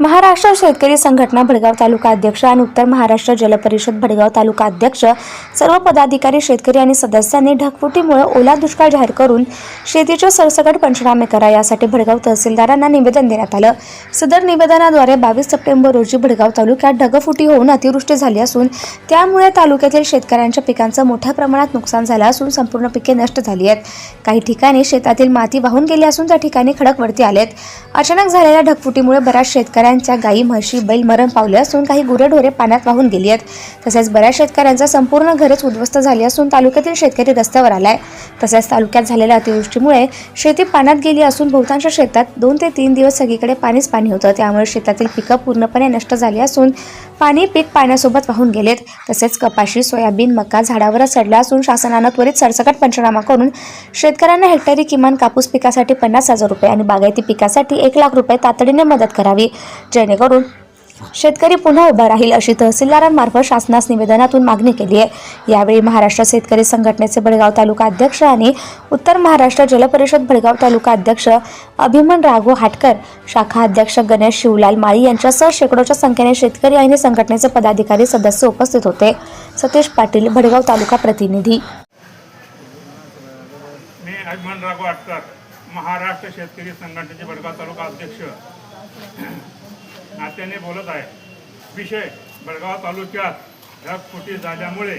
महाराष्ट्र शेतकरी संघटना भडगाव तालुका अध्यक्ष आणि उत्तर महाराष्ट्र जलपरिषद भडगाव तालुका अध्यक्ष सर्व पदाधिकारी शेतकरी आणि सदस्यांनी ढगफुटीमुळे ओला दुष्काळ जाहीर करून शेतीचे सरसकट पंचनामे करा यासाठी भडगाव तहसीलदारांना निवेदन देण्यात आलं. सदर निवेदनाद्वारे बावीस सप्टेंबर रोजी भडगाव तालुक्यात ढगफुटी होऊन अतिवृष्टी झाली असून त्यामुळे तालुक्यातील शेतकऱ्यांच्या पिकांचं मोठ्या प्रमाणात नुकसान झालं असून संपूर्ण पिके नष्ट झाली आहेत. काही ठिकाणी शेतातील माती वाहून गेली असून त्या ठिकाणी खडक वरती आलेत. अचानक झालेल्या ढगफुटीमुळे बऱ्याच शेतकऱ्यांच्या गायी म्हशी बैल मरण पावले असून काही गुरेढोरे पाण्यात वाहून गेली आहेत. तसेच बऱ्याच शेतकऱ्यांचा संपूर्ण घरच उद्ध्वस्त झाली असून तालुक्यातील शेतकरी रस्त्यावर आलाय. तसेच तालुक्यात झालेल्या अतिवृष्टीमुळे शेती पाण्यात गेली असून बहुतांश शेतात दोन ते तीन दिवस सगळीकडे पाणीच पाणी होतं. त्यामुळे शेतातील पिकं पूर्णपणे नष्ट झाली असून पाणी पीक पाण्यासोबत वाहून गेलेत. तसेच कपाशी सोयाबीन मका झाडावरच सडला असून शासनानं त्वरित सरसकट पंचनामा करून शेतकऱ्यांना हेक्टरी किमान कापूस पिकासाठी पन्नास हजार रुपये आणि बागायती पिकासाठी एक लाख रुपये तातडीने मदत करावी. जेणेकरून शेतकरी पुन्हा उभा राहील अशी तहसीलदारांमार्फत शासनास निवेदनातून मागणी केली आहे. यावेळी महाराष्ट्र शेतकरी संघटनेचे बडगाव तालुका अध्यक्ष आणि उत्तर महाराष्ट्र जलपरिषद बडगाव तालुका अध्यक्ष अभिमन राघव हाटकर शाखा अध्यक्ष गणेश शिवलाल माळी यांच्यासह शेकडोच्या संख्येने शेतकरी आणि संघटनेचे पदाधिकारी सदस्य उपस्थित होते. सतीश पाटील भडगाव तालुका प्रतिनिधी. मी राघव महाराष्ट्र शेतकरी संघटनेचे बडगाव तालुका अध्यक्ष. सातत्याने बोलत आहे. विषय बडगाव तालुक्यात ढगफुटी झाल्यामुळे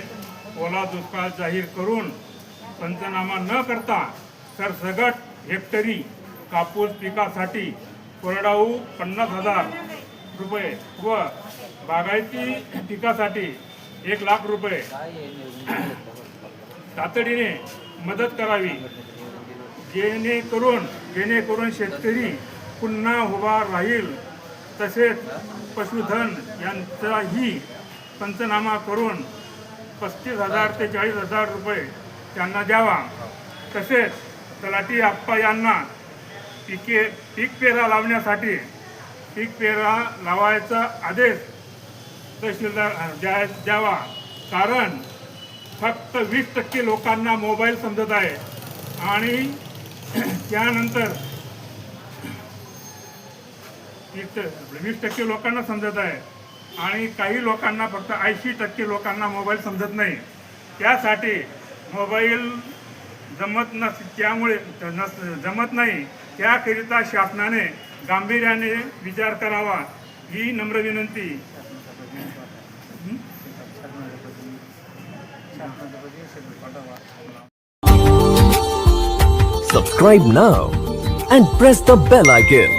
ओला दुष्काळ जाहीर करून पंचनामा न करता सरसगट हेक्टरी कापूस पिकासाठी कोरडाऊ पन्नास हजार रुपये व बागायती पिकासाठी एक लाख रुपये. तातडीने मदत करावी. जेणेकरून जेणेकरून शेतकरी पुन्हा उभा राहील. तसेच पशुधन यांचाही पंचनामा करून पस्तीस हजार ते चाळीस हजार रुपये त्यांना द्यावा. तसेच तलाठी आप्पा यांना पिके पीक पेरा लावण्यासाठी पीक पेरा लावायचा आदेश तहसीलदार द्या द्यावा. कारण फक्त वीस टक्के लोकांना मोबाईल समजत आहे. आणि त्यानंतर वीस वीस टक्के लोकांना समजत आहे. आणि काही लोकांना फक्त ऐंशी टक्के लोकांना मोबाईल समजत नाही. त्यासाठी मोबाईल जमत नस त्यामुळे नस जमत नाही. त्याकरिता शासनाने गांभीर्याने विचार करावा ही नम्र विनंती. Subscribe now and press the bell icon.